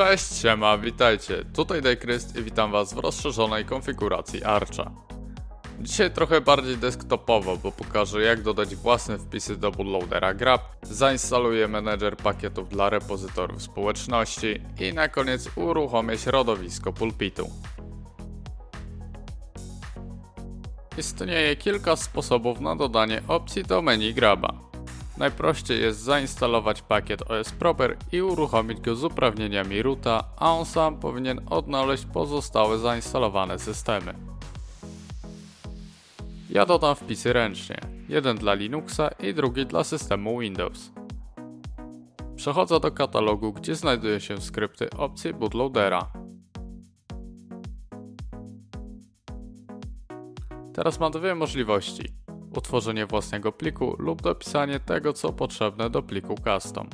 Cześć, siema, witajcie. Tutaj Dekryst i witam was w rozszerzonej konfiguracji Archa. Dzisiaj trochę bardziej desktopowo, bo pokażę jak dodać własne wpisy do bootloadera grab, zainstaluję menedżer pakietów dla repozytoriów społeczności i na koniec uruchomię środowisko pulpitu. Istnieje kilka sposobów na dodanie opcji do menu graba. Najprościej jest zainstalować pakiet OS Proper i uruchomić go z uprawnieniami roota, a on sam powinien odnaleźć pozostałe zainstalowane systemy. Ja dodam wpisy ręcznie, jeden dla Linuxa i drugi dla systemu Windows. Przechodzę do katalogu, gdzie znajdują się skrypty opcji bootloadera. Teraz mam dwie możliwości. Utworzenie własnego pliku lub dopisanie tego, co potrzebne do pliku custom.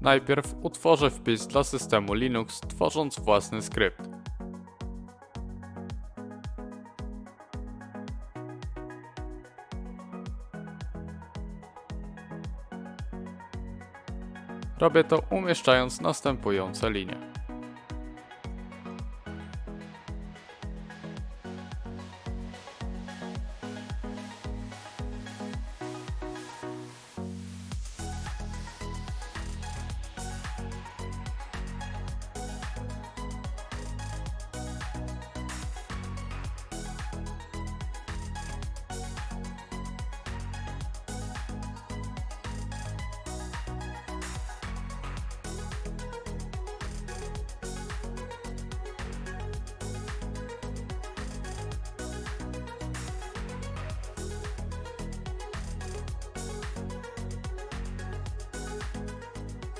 Najpierw utworzę wpis dla systemu Linux, tworząc własny skrypt. Robię to umieszczając następujące linie.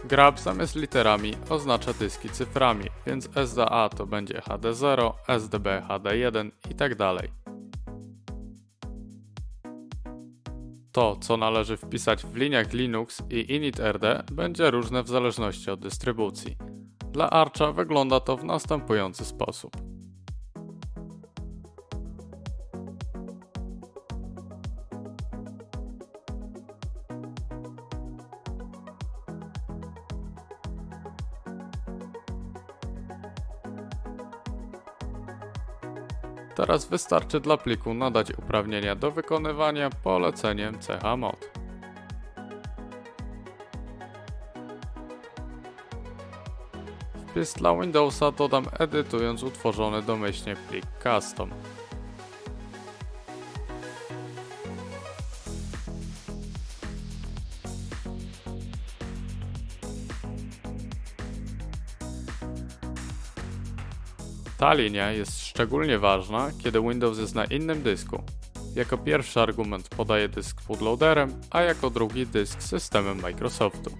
Grab zamiast literami oznacza dyski cyframi, więc SDA to będzie HD0, SDB HD1 i tak dalej. To, co należy wpisać w liniach Linux i initRD będzie różne w zależności od dystrybucji. Dla Archa wygląda to w następujący sposób. Teraz wystarczy dla pliku nadać uprawnienia do wykonywania poleceniem chmod. Wpis dla Windowsa dodam edytując utworzony domyślnie plik custom. Ta linia jest szczególnie ważna, kiedy Windows jest na innym dysku. Jako pierwszy argument podaję dysk z bootloaderem, a jako drugi dysk z systemem Microsoftu.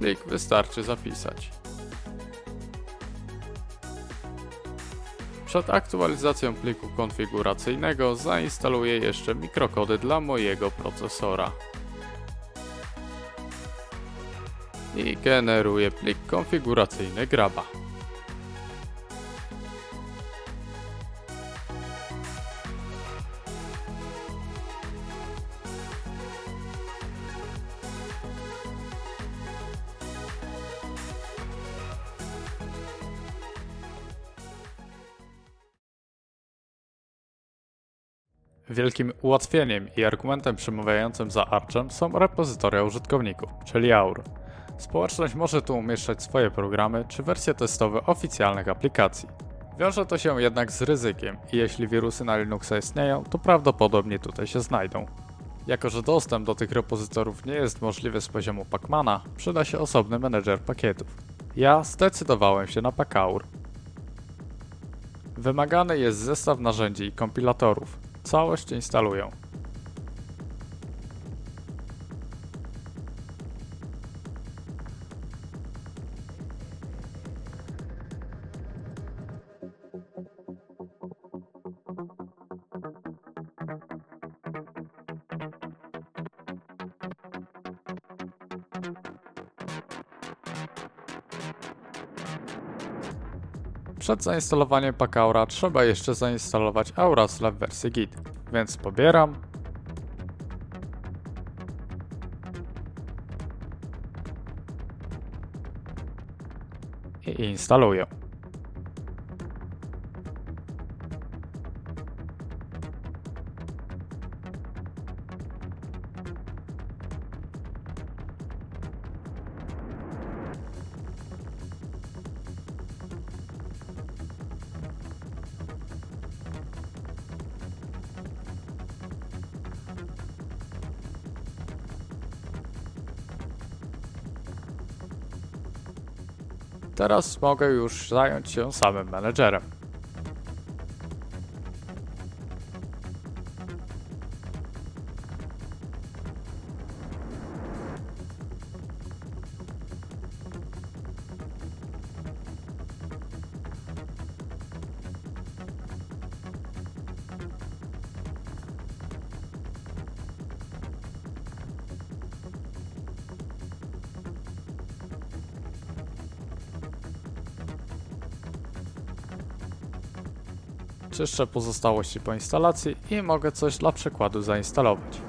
Plik wystarczy zapisać. Przed aktualizacją pliku konfiguracyjnego zainstaluję jeszcze mikrokody dla mojego procesora. I generuję plik konfiguracyjny graba. Wielkim ułatwieniem i argumentem przemawiającym za Archem są repozytoria użytkowników, czyli AUR. Społeczność może tu umieszczać swoje programy czy wersje testowe oficjalnych aplikacji. Wiąże to się jednak z ryzykiem i jeśli wirusy na Linuxa istnieją, to prawdopodobnie tutaj się znajdą. Jako, że dostęp do tych repozytorów nie jest możliwy z poziomu Pacmana, przyda się osobny menedżer pakietów. Ja zdecydowałem się na Pacaur. Wymagany jest zestaw narzędzi i kompilatorów. Całość instaluję. Przed zainstalowaniem Pakaura trzeba jeszcze zainstalować Aurasla w wersji Git, więc pobieram i instaluję. Teraz mogę już zająć się samym menedżerem. Czyszczę pozostałości po instalacji i mogę coś dla przykładu zainstalować.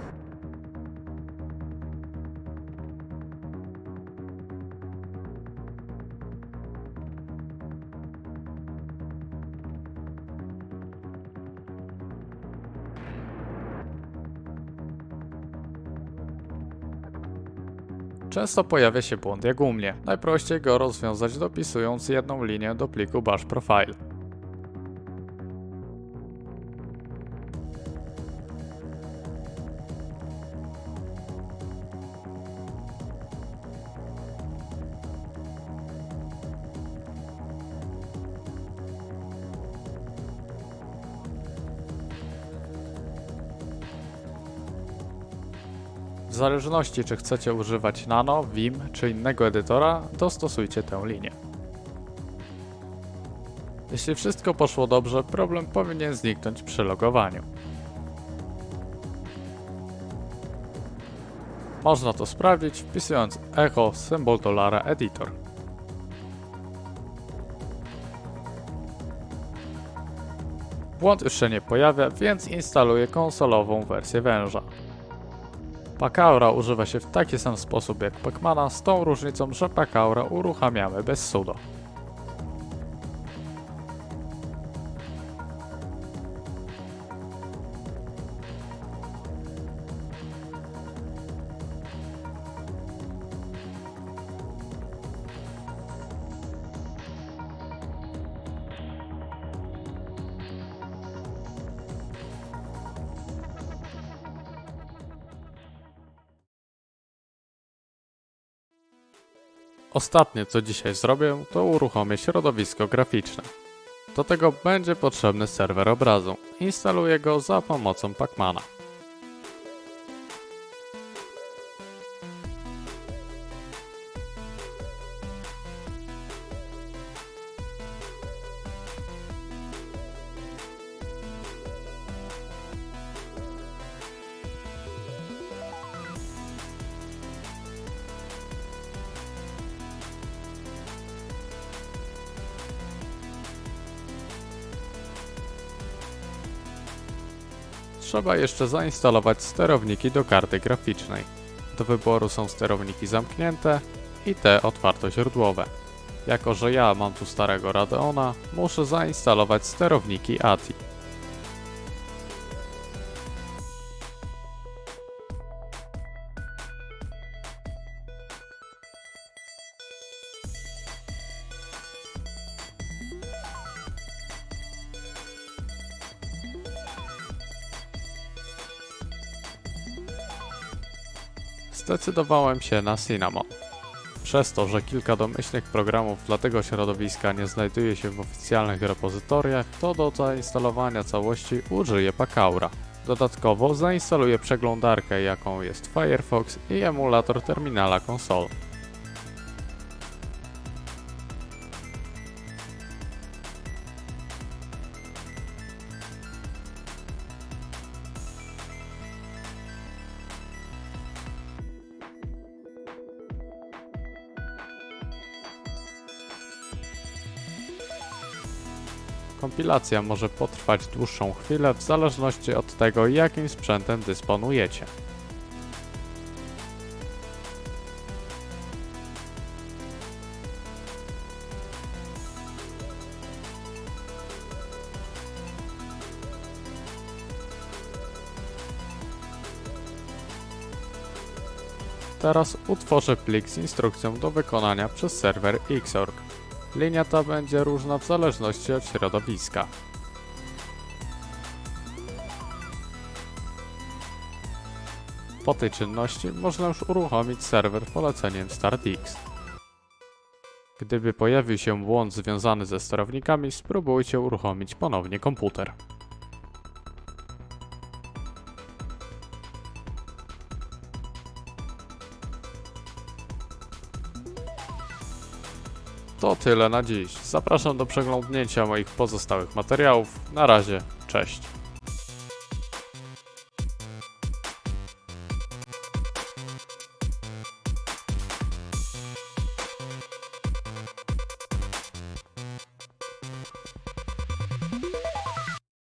Często pojawia się błąd jak u mnie. Najprościej go rozwiązać dopisując jedną linię do pliku bash profile. W zależności czy chcecie używać Nano, Vim czy innego edytora, dostosujcie tę linię. Jeśli wszystko poszło dobrze, problem powinien zniknąć przy logowaniu. Można to sprawdzić wpisując echo symbol dolara editor. Błąd już się nie pojawia, więc instaluję konsolową wersję węża. Pakaura używa się w taki sam sposób jak Pacmana, z tą różnicą, że Pakaura uruchamiamy bez sudo. Ostatnie co dzisiaj zrobię, to uruchomię środowisko graficzne. Do tego będzie potrzebny serwer obrazu. Instaluję go za pomocą Pacmana. Trzeba jeszcze zainstalować sterowniki do karty graficznej. Do wyboru są sterowniki zamknięte i te otwartoźródłowe. Jako, że ja mam tu starego Radeona, muszę zainstalować sterowniki ATI. Zdecydowałem się na Cinnamon. Przez to, że kilka domyślnych programów dla tego środowiska nie znajduje się w oficjalnych repozytoriach, to do zainstalowania całości użyję Pakaura. Dodatkowo zainstaluję przeglądarkę jaką jest Firefox i emulator terminala konsol. Kompilacja może potrwać dłuższą chwilę w zależności od tego, jakim sprzętem dysponujecie. Teraz utworzę plik z instrukcją do wykonania przez serwer Xorg. Linia ta będzie różna w zależności od środowiska. Po tej czynności można już uruchomić serwer poleceniem StartX. Gdyby pojawił się błąd związany ze sterownikami, spróbujcie uruchomić ponownie komputer. To tyle na dziś. Zapraszam do przeglądnięcia moich pozostałych materiałów. Na razie, cześć.